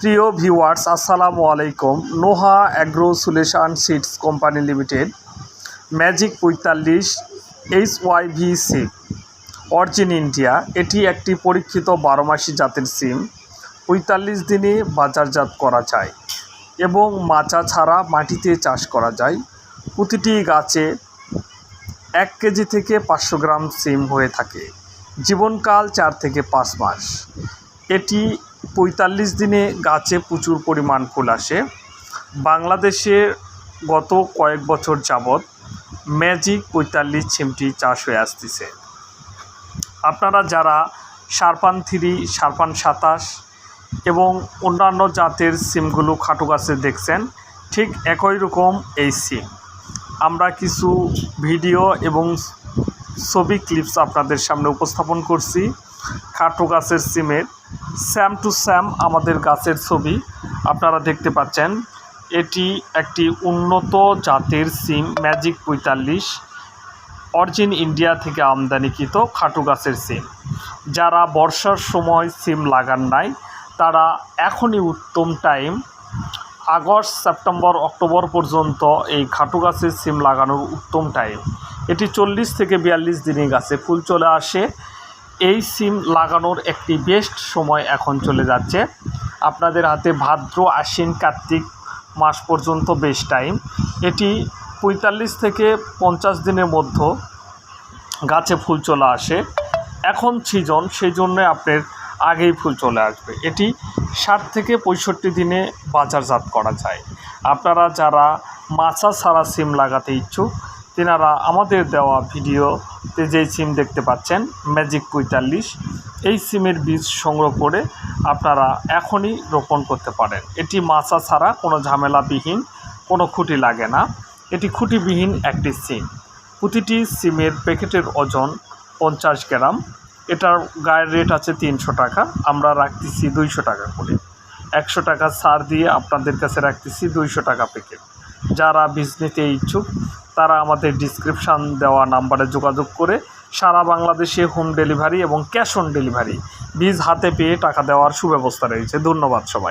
প্রিয় ভিউয়ার্স, আসসালামু আলাইকুম। Noha agro solution seeds company limited, magic পঁয়তাল্লিশ H Y V C origin India. এটি একটি পরীক্ষিত বারোমাসি জাতের সিম, পঁয়তাল্লিশ দিনে বাজারজাত করা যায় এবং মাচা ছাড়া মাটিতে চাষ করা যায়। প্রতিটি গাছে এক কেজি থেকে পাঁচশো গ্রাম সিম হয়ে থাকে। জীবনকাল চার থেকে পাঁচ মাস। এটি পঁয়তাল্লিশ দিনে গাছে প্রচুর পরিমাণ ফুল আসে। বাংলাদেশে গত কয়েক বছর যাবৎ ম্যাজিক পঁয়তাল্লিশ সিমটি চাষ হয়ে আসতেছে। আপনারা যারা সারপান থ্রি, সারপান সাতাশ এবং অন্যান্য জাতের সিমগুলো খাটো গাছে দেখছেন, ঠিক একই রকম এই সিম। আমরা কিছু ভিডিও এবং ছবি ক্লিপস আপনাদের সামনে উপস্থাপন করছি। খাটো গাছের সিমের, স্যাম টু স্যাম আমাদের গাছের ছবি আপনারা দেখতে পাচ্ছেন। এটি একটি উন্নত জাতের সিম, ম্যাজিক পঁয়তাল্লিশ, অরিজিন ইন্ডিয়া থেকে আমদানিকৃত খাটো গাছের সিম। যারা বর্ষার সময় সিম লাগান নাই, তারা এখনই উত্তম টাইম, আগস্ট, সেপ্টেম্বর, অক্টোবর পর্যন্ত এই খাটো গাছের সিম লাগানোর উত্তম টাইম। এটি চল্লিশ থেকে বিয়াল্লিশ দিনে গাছে ফুল চলে আসে। এই সিম লাগানোর একটি বেস্ট সময় এখন চলে যাচ্ছে। আপনাদের হাতে ভাদ্র, আশ্বিন, কার্তিক মাস পর্যন্ত বেস্ট টাইম এটি পঁয়তাল্লিশ থেকে পঞ্চাশ দিনের মধ্যে গাছে ফুল চলে আসে। এখন সিজন সেই জন্যে আপনার আগেই ফুল চলে আসবে। এটি ষাট থেকে পঁয়ষট্টি দিনে বাজারজাত করা যায়। আপনারা যারা মাছা ছাড়া সিম লাগাতে ইচ্ছুক তেনারা আমাদের দেওয়া ভিডিওতে যেই সিম দেখতে পাচ্ছেন ম্যাজিক পঁয়তাল্লিশ, এই সিমের বীজ সংগ্রহ করে আপনারা এখনই রোপণ করতে পারেন। এটি মাছা ছাড়া কোনো ঝামেলাবিহীন, কোনো খুঁটি লাগে না। এটি খুঁটিবিহীন একটি সিম। প্রতিটি সিমের প্যাকেটের ওজন পঞ্চাশ গ্রাম। এটার গায়ের রেট আছে তিনশো টাকা। আমরা রাখতেছি দুইশো টাকা করে। একশো টাকা ছাড় দিয়ে আপনাদের কাছে রাখতেছি দুইশো টাকা প্যাকেট। যারা বীজ নিতে ইচ্ছুক তারা আমাদের ডিসক্রিপশান দেওয়া নাম্বারে যোগাযোগ করে সারা বাংলাদেশে হোম ডেলিভারি এবং ক্যাশ অন ডেলিভারি বীজ হাতে পেয়ে টাকা দেওয়ার সুব্যবস্থা রয়েছে। ধন্যবাদ সবাই।